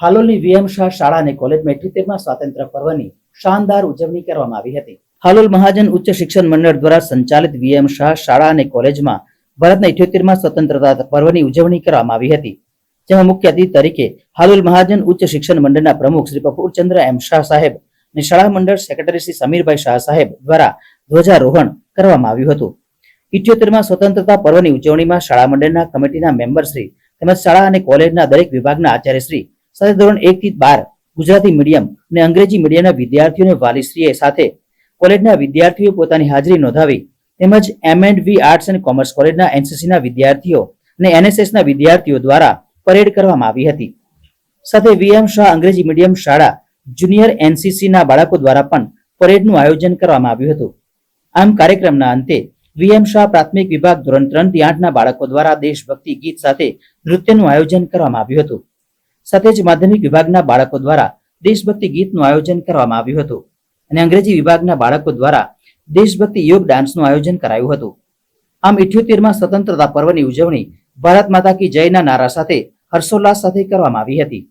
હાલોલની VM Shah શાળા અને college ઇઠ્યોતેરમાં સ્વાતંત્ર્ય પર્વની શાનદાર ઉજવણી કરવામાં આવી હતી. હાલોલ મહાજન ઉચ્ચ શિક્ષણ મંડળ દ્વારા સંચાલિત વીએમ શાહ શાળા અને કોલેજમાં ભારતના ઇઠ્યોતેરમાં સ્વતંત્રતા પર્વની ઉજવણી કરવામાં આવી હતી. જેમાં મુખ્ય અતિથિ તરીકે હાલોલ મહાજન ઉચ્ચ શિક્ષણ મંડળના પ્રમુખ શ્રી કપૂરચંદ્ર એમ શાહ સાહેબ અને શાળા મંડળ સેક્રેટરી શ્રી સમીરભાઈ શાહ સાહેબ દ્વારા ધ્વજારોહણ કરવામાં આવ્યું હતું. ઇઠ્યોતેરમાં સ્વતંત્રતા પર્વની ઉજવણીમાં શાળા મંડળના કમિટીના મેમ્બર શ્રી તેમજ શાળા અને કોલેજના દરેક વિભાગના આચાર્ય શ્રી સાથે ધોરણ એક થી બાર ગુજરાતી મીડિયમ અને અંગ્રેજી મીડિયમના વિદ્યાર્થીઓને વાલીશ્રીએ સાથે કોલેજના વિદ્યાર્થીઓ પોતાની હાજરી નોંધાવી તેમજ M and V arts and commerce કોલેજના એનસીસીના વિદ્યાર્થીઓ અને એનએસએસના વિદ્યાર્થીઓ દ્વારા પરેડ કરવામાં આવી હતી. સાથે વીએમ શાહ અંગ્રેજી મીડિયમ શાળા જુનિયર એનસીસીના બાળકો દ્વારા પણ પરેડનું આયોજન કરવામાં આવ્યું હતું. આમ કાર્યક્રમના અંતે વીએમ શાહ પ્રાથમિક વિભાગ ધોરણ ત્રણથી આઠના બાળકો દ્વારા દેશભક્તિ ગીત સાથે નૃત્યનું આયોજન કરવામાં આવ્યું હતું. સાથે જ માધ્યમિક વિભાગના બાળકો દ્વારા દેશભક્તિ ગીતનું આયોજન કરવામાં આવ્યું હતું અને અંગ્રેજી વિભાગના બાળકો દ્વારા દેશભક્તિ યોગ ડાન્સનું આયોજન કરાયું હતું. આમ ઇઠ્યોતેરમાં સ્વતંત્રતા પર્વની ઉજવણી ભારત માતા કી જયના નારા સાથે હર્ષોલ્લાસ સાથે કરવામાં આવી હતી.